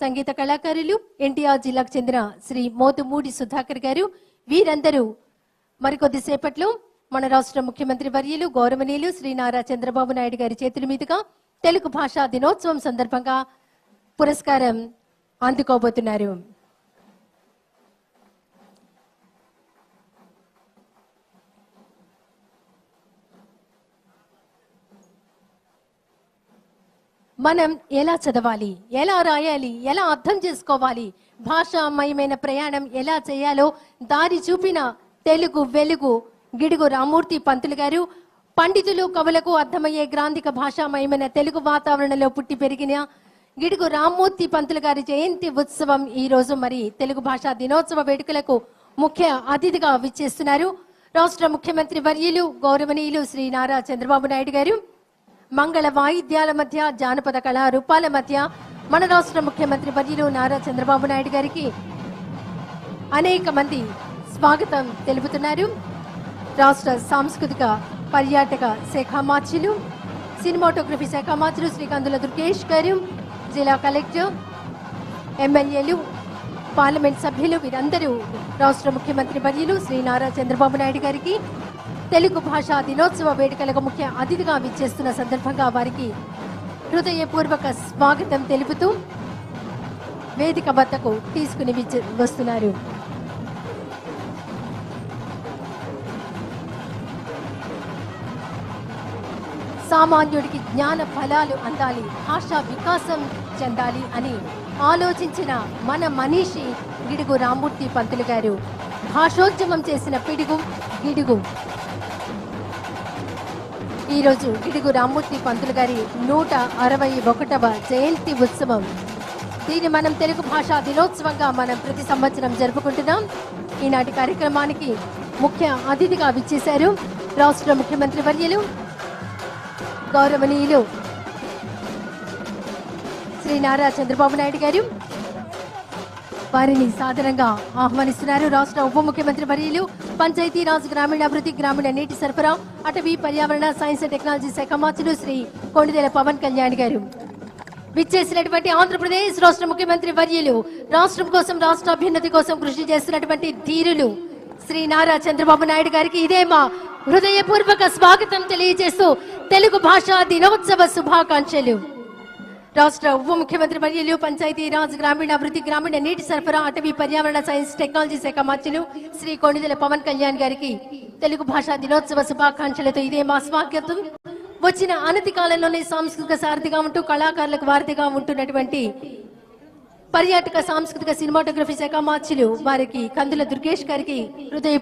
సంగీత కళాకారులు ఎన్టీఆర్ జిల్లాకు చెందిన శ్రీ మోతుమూడి సుధాకర్ గారు. వీరందరూ మరికొద్ది సేపట్లో మన రాష్ట్ర ముఖ్యమంత్రి వర్యులు గౌరవనీయులు శ్రీ నారా చంద్రబాబు నాయుడు గారి చేతుల మీదుగా తెలుగు భాషా దినోత్సవం సందర్భంగా పురస్కారం అందుకోబోతున్నారు. మనం ఎలా చదవాలి? ఎలా రాయాలి? ఎలా అర్థం చేసుకోవాలి? భాషామయమైన ప్రయాణం ఎలా చేయాలో దారి చూపిన తెలుగు వెలుగు గిడుగు రామూర్తి పంతులు గారు పండితులు కవులకు అర్థమయ్యే గ్రాంధిక భాషామయమైన తెలుగు వాతావరణంలో పుట్టి పెరిగిన గిడుగు రామ్మూర్తి పంతులు గారి జయంతి ఉత్సవం ఈ రోజు మరి తెలుగు భాషా దినోత్సవ వేడుకలకు ముఖ్య అతిథిగా విచ్చేస్తున్నారు. రాష్ట్ర ముఖ్యమంత్రి వర్యులు గౌరవనీయులు శ్రీ నారా చంద్రబాబు నాయుడు గారు. మంగళ వాయిద్యాల మధ్య జానపద కళారూపాల మధ్య మన రాష్ట్ర ముఖ్యమంత్రి వర్యులు నారా చంద్రబాబు నాయుడు గారికి అనేక మంది స్వాగతం తెలుపుతున్నారు. రాష్ట్ర సాంస్కృతిక పర్యాటక శాఖ మార్చులు సినిమాటోగ్రఫీ శాఖ మార్చులు శ్రీకాంతుల దుర్గేష్ గారు జిల్లా కలెక్టర్ ఎమ్మెల్యేలు పార్లమెంట్ సభ్యులు వీరందరూ రాష్ట్ర ముఖ్యమంత్రి వర్యులు శ్రీ నారా చంద్రబాబు నాయుడు గారికి తెలుగు భాషా దినోత్సవ వేడుకలకు ముఖ్య అతిథిగా విచ్చేస్తున్న సందర్భంగా వారికి హృదయపూర్వక స్వాగతం తెలుపుతూ వేదిక వద్దకు తీసుకుని వస్తున్నారు. సామాన్యుడికి జ్ఞాన ఫలాలు అందాలి భాషా వికాసం చెందాలి అని ఆలోచించిన మన మనీషి గిడుగు రామ్మూర్తి పంతులు గారు భాషోద్యమం చేసిన పిడుగు గిడుగు. ఈరోజు గిడుగు రామ్మూర్తి పంతులు గారి నూట అరవై ఒకటవ జయంతి ఉత్సవం. దీన్ని మనం తెలుగు భాషా దినోత్సవంగా మనం ప్రతి సంవత్సరం జరుపుకుంటున్నాం. ఈనాటి కార్యక్రమానికి ముఖ్య అతిథిగా విచ్చేశారు రాష్ట్ర ముఖ్యమంత్రి వర్యులు గౌరవనీయులు శ్రీ నారా చంద్రబాబు నాయుడు గారు వారిని సాధారణంగా ఆహ్వానిస్తున్నారు. రాష్ట్ర ఉప ముఖ్యమంత్రి వర్యులు పంచాయతీరాజ్ గ్రామీణాభివృద్ధి గ్రామీణ నీటి సరఫరా అటవీ పర్యావరణ సైన్స్ అండ్ టెక్నాలజీ శాఖ మంత్రులు శ్రీ కొండదేల పవన్ కళ్యాణ్ గారు. విచ్చేసినటువంటి ఆంధ్రప్రదేశ్ రాష్ట్ర ముఖ్యమంత్రి వర్యులు రాష్ట్రం కోసం రాష్ట్ర అభ్యున్నతి కోసం కృషి చేస్తున్నటువంటి ధీరులు శ్రీ నారా చంద్రబాబు నాయుడు గారికి ఇదే మా హృదయపూర్వక స్వాగతం తెలియజేస్తూ తెలుగు భాషా దినోత్సవ శుభాకాంక్షలు. రాష్ట్ర ఉప ముఖ్యమంత్రి వర్యులు పంచాయతీ రాజ్ గ్రామీణాభివృద్ధి గ్రామీణ నీటి సరఫరా అటవీ పర్యావరణ సైన్స్ టెక్నాలజీ శాఖ మంత్రులు శ్రీ కొండిదెల పవన్ కళ్యాణ్ గారికి తెలుగు భాషా దినోత్సవ శుభాకాంక్షలతో ఇదే మా స్వాగతం. వచ్చిన అనతి కాలంలోనే సాంస్కృతిక సారథిగా ఉంటూ కళాకారులకు వారధిగా ఉంటున్నటువంటి పర్యాటక సాంస్కృతిక సినిమాటోగ్రఫీ శాఖ మార్చులు వారికి కందుల దుర్గేష్ గారికి హృదయపూర్వక